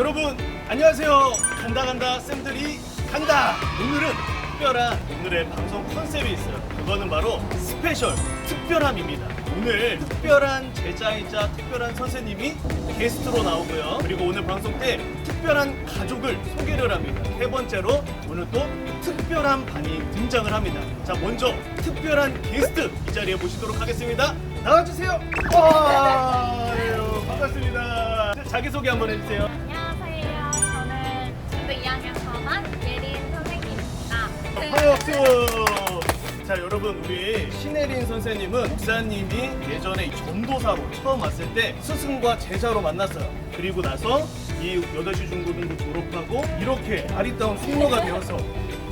여러분 안녕하세요. 간다 간다 쌤들이 간다. 오늘은 특별한 오늘의 방송 컨셉이 있어요. 그거는 바로 스페셜 특별함입니다. 오늘 특별한 제자이자 특별한 선생님이 게스트로 나오고요. 그리고 오늘 방송 때 특별한 가족을 소개를 합니다. 세 번째로 오늘 또 특별한 반이 등장을 합니다. 자 먼저 특별한 게스트 이 자리에 모시도록 하겠습니다. 나와주세요. 와, 아유, 반갑습니다. 자, 자기소개 한번 해주세요. 박수! 자 여러분 우리 신혜린 선생님은 목사님이 예전에 이 전도사로 처음 왔을 때 스승과 제자로 만났어요. 그리고 나서 이 8시 중고등부 졸업하고 이렇게 아리따운 숙모가 되어서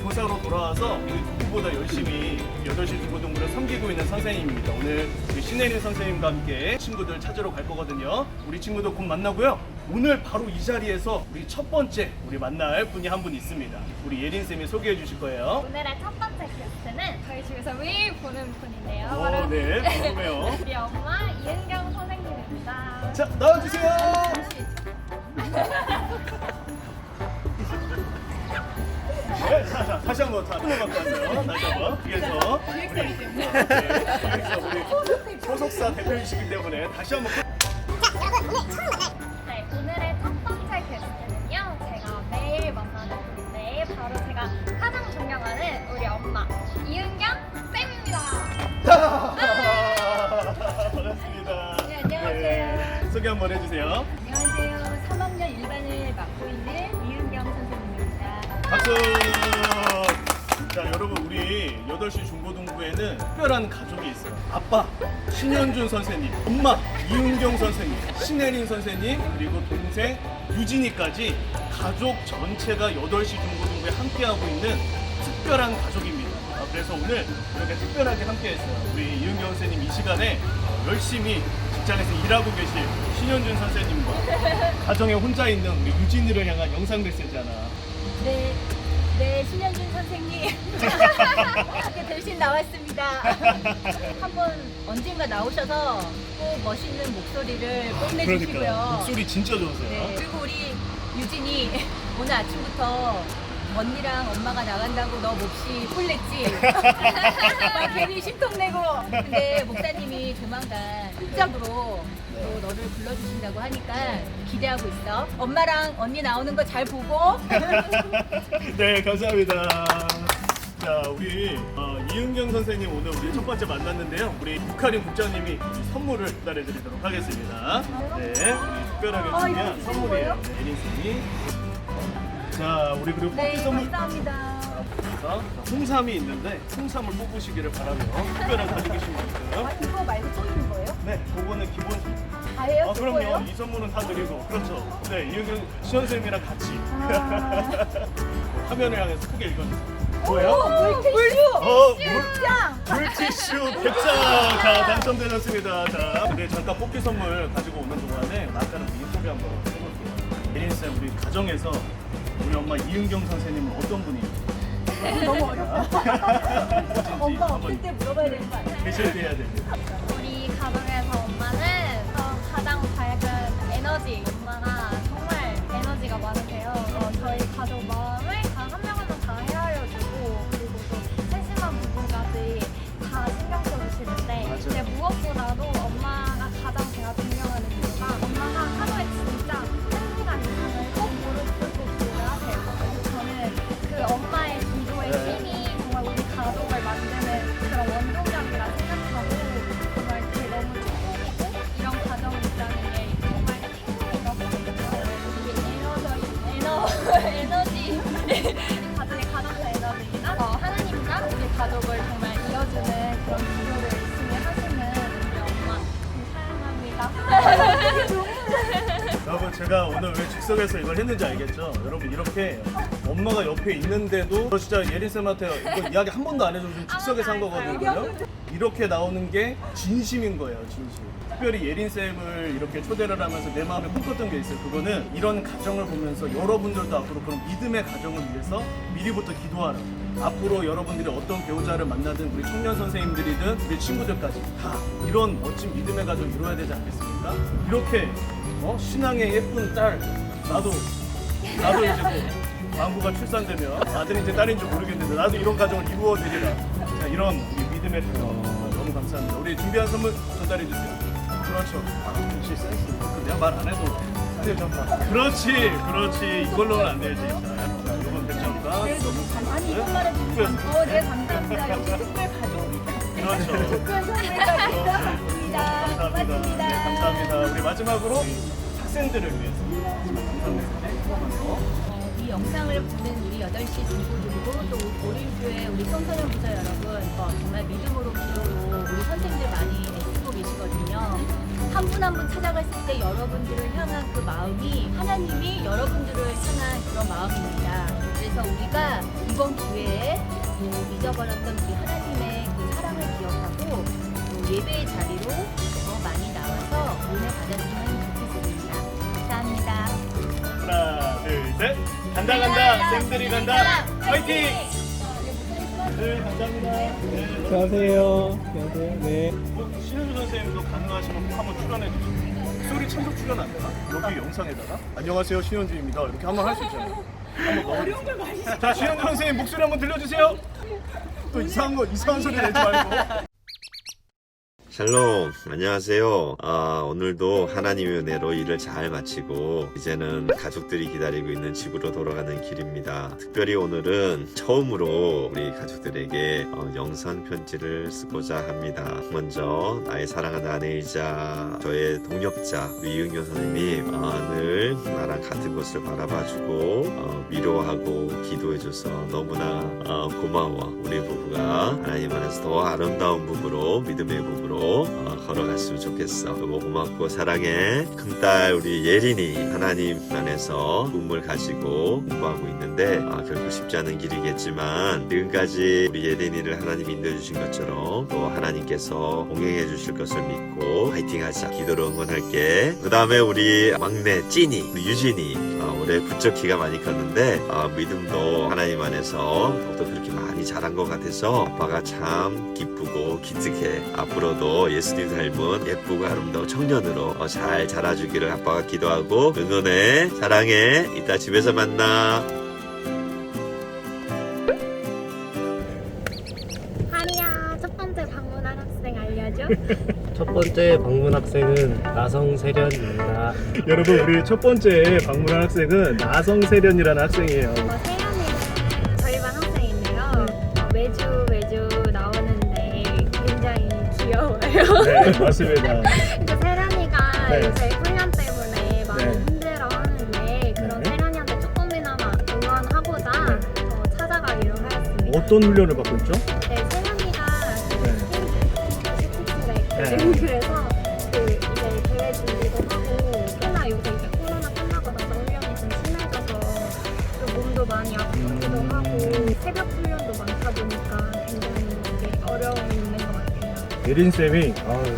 교사로 돌아와서 우리 누구보다 열심히 8시 중고등부를 섬기고 있는 선생님입니다. 오늘 우리 신혜린 선생님과 함께 친구들 찾으러 갈 거거든요. 우리 친구들 곧 만나고요. 오늘 바로 이 자리에서 우리 첫 번째 우리 만날 분이 한 분 있습니다. 우리 예린 쌤이 소개해 주실 거예요. 오늘의 첫 번째 게스트는 저희 집에서 매일 보는 분인데요. 오, 바로 네, 궁금해요. 우리 엄마 이은경 선생님입니다. 자, 나와주세요. 네, 자, 자, 다시 한번 다 한번 가세요. 다시 한번. 위에서 우리 네, 위에서 우리 소속사 대표이시기 때문에 다시 한번. 네, 오늘의 한번 해주세요. 안녕하세요. 3학년 1반을 맡고 있는 이은경 선생님입니다. 박수! 자, 여러분, 우리 8시 중고등부에는 특별한 가족이 있어요. 아빠, 신현준 선생님, 엄마, 이은경 선생님, 신혜린 선생님, 그리고 동생 유진이까지 가족 전체가 8시 중고등부에 함께하고 있는 특별한 가족입니다. 아, 그래서 오늘 이렇게 특별하게 함께했어요. 우리 이은경 선생님 이 시간에 어, 열심히 직장에서 일하고 계실 신현준 선생님과 가정에 혼자 있는 우리 유진이를 향한 영상 메시지 하나 네, 네, 신현준 선생님. 이렇게 대신 나왔습니다. 한번 언젠가 나오셔서 꼭 멋있는 목소리를 뽐내주시고요. 그러니까 목소리 진짜 좋으세요. 네, 그리고 우리 유진이 오늘 아침부터 언니랑 엄마가 나간다고 너 몹시 홀냈지? 막 괜히 심통 내고 근데 목사님이 조만간 흑작으로 또 너를 불러주신다고 하니까 기대하고 있어 엄마랑 언니 나오는 거 잘 보고 네, 감사합니다. 자, 우리 어, 이은경 선생님 오늘 우리 첫 번째 만났는데요. 우리 북한인 국장님이 선물을 전달해 드리도록 하겠습니다. 네, 우리 특별하게 어, 준비한 이거 선물이에요. 네, 예린 쌤이. 자, 우리 그리고 네 뽑기 선물. 감사합니다 홍삼이 있는데 홍삼을 뽑으시기를 바라며 특별한 가지고 만큼. 아, 이거 말고 또 거예요? 네, 그거는 기본. 다예요? 아, 제 그럼요. 거예요? 이 선물은 다 드리고. 그렇죠. 네, 이은경 시원쌤이랑 같이. 아. 화면을 향해서 크게 읽어주세요. 오, 뭐예요? 물티슈! 어, 물, 짱! 물티슈 100장! 자, 당첨되셨습니다. 자, 네, 잠깐 뽑기 선물 가지고 오는 동안에 남자는 인터뷰 한번 해볼게요. 예린쌤, 우리 가정에서 우리 엄마 이은경 선생님은 어떤 분이에요? 너무 어렵다. 엄마 없을 때 물어봐야 되는 거 아니야? 계실 때 해야 됩니다. 에너지 엄마가 정말 에너지가 많으세요. 어, 저희 가족 마음 가족을 정말 이어주는 그런 기도를 열심히 하시는 우리 엄마 사랑합니다. 여러분 제가 오늘 왜 즉석에서 이걸 했는지 알겠죠? 여러분 이렇게 엄마가 옆에 있는데도 저 진짜 예린 쌤한테 이거 이야기 한 번도 안 해서 지금 즉석에서 한 거거든요. 이렇게 나오는 게 진심인 거예요, 진심. 특별히 예린 쌤을 이렇게 초대를 하면서 내 마음에 컸던 게 있어요. 그거는 이런 가정을 보면서 여러분들도 앞으로 그런 믿음의 가정을 위해서 미리부터 기도하라. 앞으로 여러분들이 어떤 배우자를 만나든 우리 청년 선생님들이든 우리 친구들까지 다 이런 멋진 믿음의 가정 이루어야 되지 않겠습니까? 이렇게 어? 신앙의 예쁜 딸 나도 나도 이제 또 망부가 출산되면 아들인지 딸인지 모르겠는데 나도 이런 가정을 이루어 드리라. 자, 이런 이 믿음의 가정 어, 너무 감사합니다. 우리 준비한 선물 전달해 주세요. 그렇죠. 아, 역시 센스. 그 내가 말 안 해도 스틸 전파. 그렇지, 그렇지. 이걸로는 안 되지. 자, 자 이건 백점파. 아니 이런 말해 주시면 어, 네 감사합니다. 역시 특별 가족이다. 그렇죠. 특별 선물까지 감사합니다. 감사합니다. 네, 고맙습니다. 감사합니다. 우리 마지막으로 학생들을 위해서 감사합니다. 어, 이 영상을 보는 우리 8시 친구들이고 또 오림교회 우리 청소년 부서 여러분 어, 정말 믿음으로 기도로 우리 선생님들 많이 애쓰고 계시거든요. 한 분 한 분 찾아갔을 때 여러분들을 향한 그 마음이 하나님이 여러분들을 향한 그런 마음입니다. 그래서 우리가 이번 기회에 또 잊어버렸던 우리 하나님의 그 사랑을 기억하고 또 예배의 자리로 더 많이 나와서 은혜 받았으면 좋겠습니다. 감사합니다. 하나, 둘, 셋. 간다 간다. 쌤들이 간다. 화이팅! 네, 감사합니다. 네, 안녕하세요. 안녕하세요. 네. 어, 신현주 선생님도 가능하시면 꼭 한번 출연해 주세요. 소리 천적 출연 안 되나? 여기 영상에다가 안녕하세요 신현주입니다. 이렇게 한번 할 수 있잖아요. 한번 어려운 걸 많이. 자 신현주 선생님 목소리 한번 들려주세요. 또 이상한 거 이상한 소리 내지 말고. 샬롬, 안녕하세요. 아, 오늘도 하나님의 은혜로 일을 잘 마치고 이제는 가족들이 기다리고 있는 집으로 돌아가는 길입니다. 특별히 오늘은 처음으로 우리 가족들에게 어, 영상 편지를 쓰고자 합니다. 먼저 나의 사랑하는 아내이자 저의 동력자 우리 이은교 선생님 어, 늘 나랑 같은 곳을 바라봐주고 어, 위로하고 기도해줘서 너무나 어, 고마워. 우리 부부가 하나님 안에서 더 아름다운 부부로 믿음의 부부로 어, 걸어갔으면 좋겠어. 너무 고맙고 사랑해. 큰딸 우리 예린이 하나님 안에서 꿈을 가지고 공부하고 있는데 아, 결국 쉽지 않은 길이겠지만 지금까지 우리 예린이를 하나님 인도해 주신 것처럼 또 하나님께서 공행해 주실 것을 믿고 파이팅하자. 기도로 응원할게. 그 다음에 우리 막내 찐이 우리 유진이 아, 올해 부쩍 키가 많이 컸는데 아, 믿음도 하나님 안에서 더욱더 그렇게 많이 자란 것 같아서 아빠가 참 기쁘고 기특해. 앞으로도 예수님 닮은 예쁘고 아름다운 청년으로 어, 잘 자라주기를 아빠가 기도하고 응원해. 사랑해. 이따 집에서 만나. 하리야 첫 번째 방문한 학생 알려줘. 첫 번째 방문 학생은 나성 세련입니다. 여러분 우리 첫 번째 방문한 학생은 나성 세련이라는 학생이에요. 어, 세연이는 저희 반 학생인데요. 어, 매주 매주 나오는데 굉장히 귀여워요. 네 맞습니다. 근데 세련이가 네. 요새 훈련 때문에 많이 네. 힘들어 하는데 그런 네. 세련이한테 조금이나마 응원하고자 어, 찾아가기로 하였습니다. 어떤 훈련을 받고 있죠? 네. 있거든요. 그래서 그 이제 대회 준비도 하고 꽤나 요새 이제 코로나 끝나고 나서 훈련이 좀 심해져서 좀 몸도 많이 아프기도 음. 하고 새벽 훈련도 많다 보니까 굉장히 이게 어려움이 있는 것 같아요. 예린 쌤이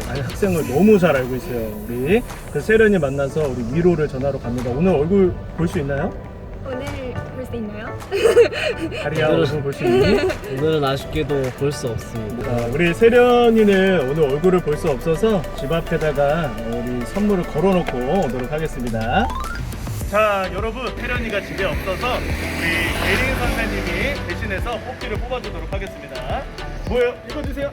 아니, 학생을 너무 잘 알고 있어요. 우리 그 세련이 만나서 우리 위로를 전하러 갑니다. 오늘 얼굴 볼 수 있나요? 오늘 볼수 있나요? 다리야 얼굴 볼수 있니? 오늘은 아쉽게도 볼 수 없습니다. 아, 우리 세련이는 오늘 얼굴을 볼 수 없어서 집 앞에다가 우리 선물을 걸어놓고 오도록 하겠습니다. 자, 여러분, 세련이가 집에 없어서 우리 예린 선생님이 대신해서 뽑기를 뽑아주도록 하겠습니다. 뭐예요? 읽어주세요.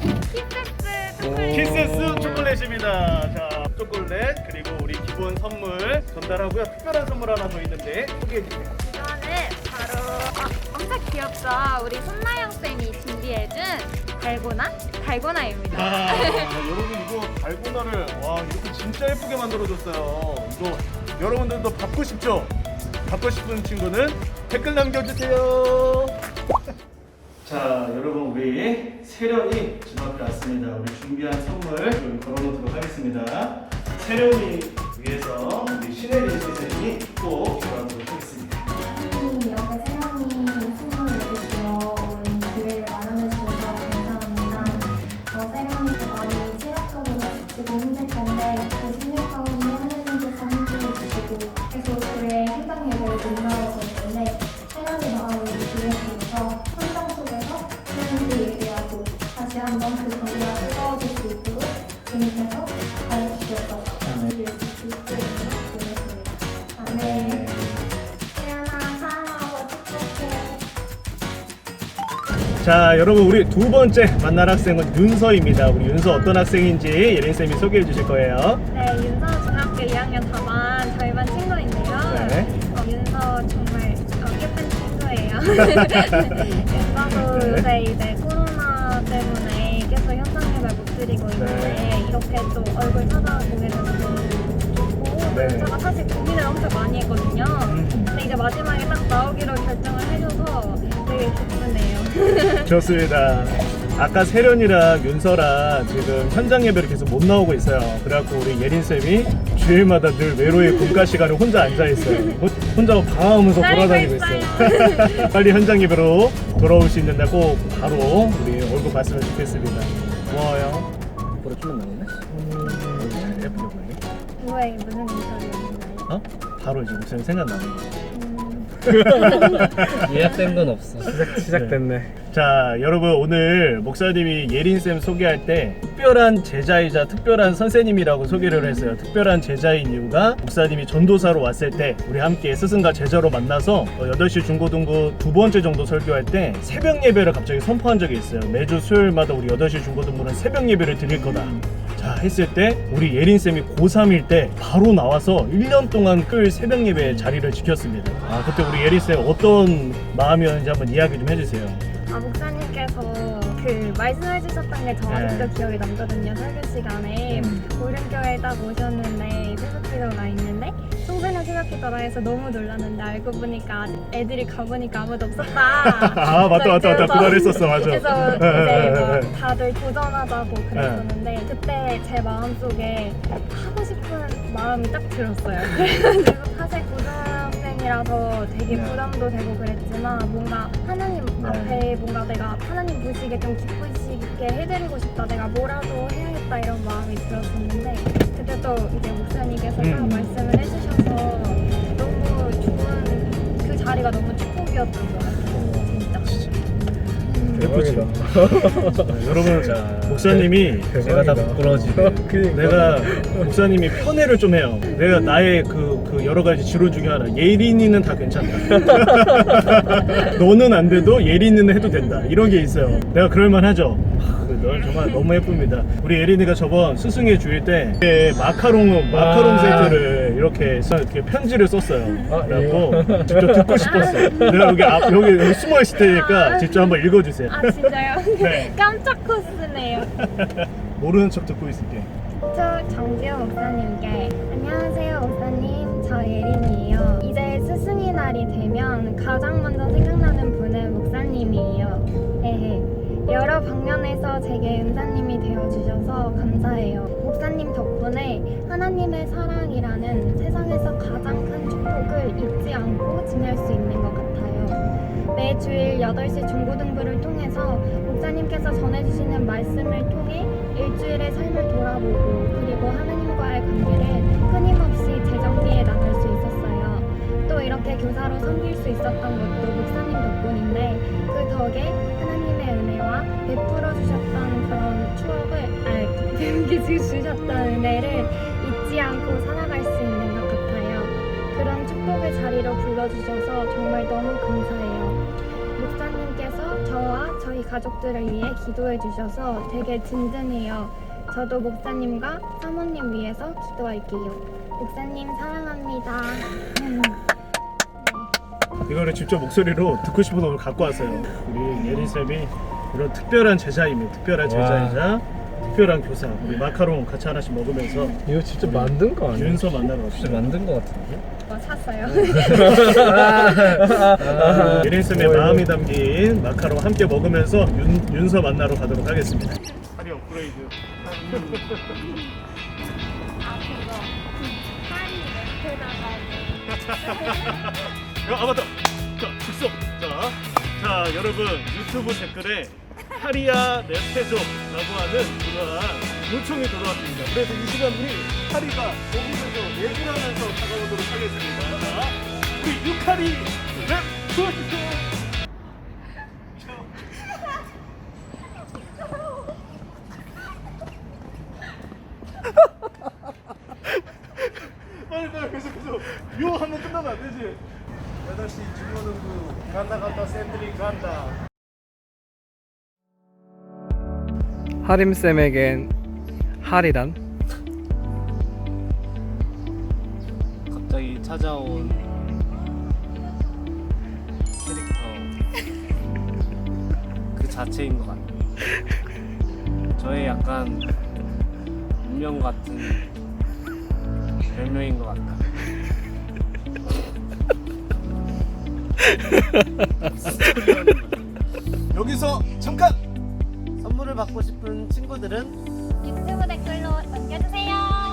키세스 오. 초콜릿 키세스 초콜릿입니다. 자, 초콜릿 그리고 우리 기본 선물 전달하고요. 특별한 선물 하나 더 있는데 소개해 주세요. 아, 엄청 귀엽죠? 우리 손나영 쌤이 준비해준 달고나? 달고나입니다. 아, 여러분 이거 달고나를 와 이렇게 진짜 예쁘게 만들어줬어요. 이거 여러분들도 받고 싶죠? 받고 싶은 친구는 댓글 남겨주세요. 자, 여러분 우리 세련이 집 앞에 왔습니다. 우리 준비한 선물 여기 걸어놓도록 하겠습니다. 세련이 위해서 우리 신혜리 선생님이 꼭 자, 여러분 우리 두 번째 만날 학생은 윤서입니다. 우리 윤서 어떤 학생인지 예린 쌤이 소개해 주실 거예요. 네, 윤서 중학교 2학년 4반 저희 반 친구인데요. 네. 어, 윤서 정말 어, 예쁜 친구예요. 윤서도 네. 요새 이제 코로나 때문에 계속 현장 예배 못 드리고 있는데 네. 이렇게 또 얼굴 찾아보게 돼서 너무 네. 제가 사실 고민을 엄청 많이 했거든요. 음. 근데 이제 마지막에 딱 나오기로 결정을 해줘서 되게 기쁘네요. 좋습니다. 아까 세련이랑 윤서랑 지금 현장 예배를 계속 못 나오고 있어요. 그래갖고 우리 예린 쌤이 주일마다 늘 외로이 공과 시간에 혼자 앉아 있어요. 호- 혼자 방황하면서 돌아다니고 있어요. 빨리 현장 예배로 돌아올 수 있는 날 꼭 바로 우리 얼굴 봤으면 좋겠습니다. 고마워요. 보라 좀만 나오네. 왜 무슨 인터뷰였나요? 어? 바로 지금 목소리 생각나네. 음, 예약된 건 없어. 시작됐네. 자, 여러분 오늘 목사님이 예린 쌤 소개할 때 특별한 제자이자 특별한 선생님이라고 소개를 했어요. 특별한 제자인 이유가 목사님이 전도사로 왔을 때 우리 함께 스승과 제자로 만나서 어, 8시 중고등부 두 번째 정도 설교할 때 새벽 예배를 갑자기 선포한 적이 있어요. 매주 수요일마다 우리 8시 중고등부는 새벽 예배를 드릴 거다. 자 했을 때 우리 예린 쌤이 고3일 때 바로 나와서 1년 동안 끌 새벽 예배 자리를 지켰습니다. 아 그때 우리 예린 쌤 어떤 마음이었는지 한번 이야기 좀 해주세요. 아 목사님께서 그 말씀해 주셨던 게저 네. 기억에 남거든요 설교 시간에 음. 오른교에 딱 오셨는데 새벽기도가 있는데 송새는 새벽기도라 해서 너무 놀랐는데 알고 보니까 애들이 가보니까 아무도 없었다 아 맞다 맞다 맞다 그 말 했었어 맞아. 그래서 네, 이제 네, 뭐 네. 다들 도전하자고 그랬었는데 그때 제 마음 속에 하고 싶은 마음이 딱 들었어요 그래가지고 사실 고등학생이라서 되게 네. 부담도 되고 그랬지만 뭔가 하나님 네. 앞에 뭔가 내가 하나님 보시기에 좀 기쁘시게 해드리고 싶다 내가 뭐라도 해야겠다 이런 마음이 들었었는데 그때 또 이제 목사님께서 딱 음. 말씀을 해주셔서 너무 좋은 그 자리가 너무 축복이었던 것 같아요 진짜 예쁘지. 네, 여러분 목사님이 내가 다 부끄러워지네. 내가 목사님이 편애를 좀 해요. 내가 나의 그, 그 여러 가지 지론 중에 하나 예린이는 다 괜찮다. 너는 안 돼도 예린이는 해도 된다. 이런 게 있어요. 내가 그럴 만 하죠. 널 정말 너무 예쁩니다. 우리 예린이가 저번 스승의 주일 때 이렇게 마카롱 마카롱 아. 세트를 이렇게, 써- 이렇게 편지를 썼어요. 아, 그래갖고 직접 듣고 싶었어요. 내가 여기 앞 여기, 여기 숨어 있을 테니까 직접 한번 읽어주세요. 아 진짜요? 네. 깜짝 코스네요. 모르는 척 듣고 있을게. 저 정지호 목사님께 안녕하세요 목사님 저 예린이에요. 이제 스승의 날이 되면 가장 먼저 생각나는 분은 목사님이에요. 에헤. 여러 방면에서 제게 은사님이 되어주셔서 감사해요. 목사님 덕분에 하나님의 사랑이라는 세상에서 가장 큰 축복을 잊지 않고 지낼 수 있는 것 같아요. 매 주일 8시 중고등부를 통해서 목사님께서 전해주시는 말씀을 통해 일주일의 삶을 돌아보고 그리고 하나님과의 관계를 끊임없이 이렇게 교사로 섬길 수 있었던 것도 목사님 덕분인데 그 덕에 하나님의 은혜와 베풀어 주셨던 그런 추억을 아, 베풀어 주셨던 은혜를 잊지 않고 살아갈 수 있는 것 같아요. 그런 축복의 자리로 불러주셔서 정말 너무 감사해요. 목사님께서 저와 저희 가족들을 위해 기도해 주셔서 되게 든든해요. 저도 목사님과 사모님 위해서 기도할게요. 목사님 사랑합니다. 음. 이거를 직접 목소리로 듣고 싶어서 오늘 갖고 왔어요. 우리 예린 쌤이 이런 특별한 제자입니다. 특별한 제자이자 특별한 교사. 우리 마카롱 같이 하나씩 먹으면서 이거 진짜 만든 거 아니야? 윤서 만나러 진짜 갑시다. 만든 거 같은데? 뭐 샀어요. 예린 쌤의 뭐, 마음이 담긴 마카롱 함께 먹으면서 윤, 윤서 만나러 가도록 하겠습니다. 파리 업그레이드. 아 그거 파리 랩에다가 야, 아 맞다. 자, 즉석. 자, 자 여러분 유튜브 댓글에 파리야 랩해줘라고 하는 그러한 요청이 들어왔습니다. 그래서 이 시간 우리 파리가 여기서 얘기를 하면서 다가오도록 하겠습니다. 자, 우리 유카리 랩 도와주세요. 빨리 빨리 계속 계속 요 하면 끝나면 안 되지. 8시 중고등부 간다 간다 샌들이 간다 하림쌤에겐 할이란? 갑자기 찾아온 캐릭터 그 자체인 것 같아요. 저의 약간 운명 같은 별명인 것 같다. 여기서 잠깐 선물을 받고 싶은 친구들은 유튜브 댓글로 남겨주세요.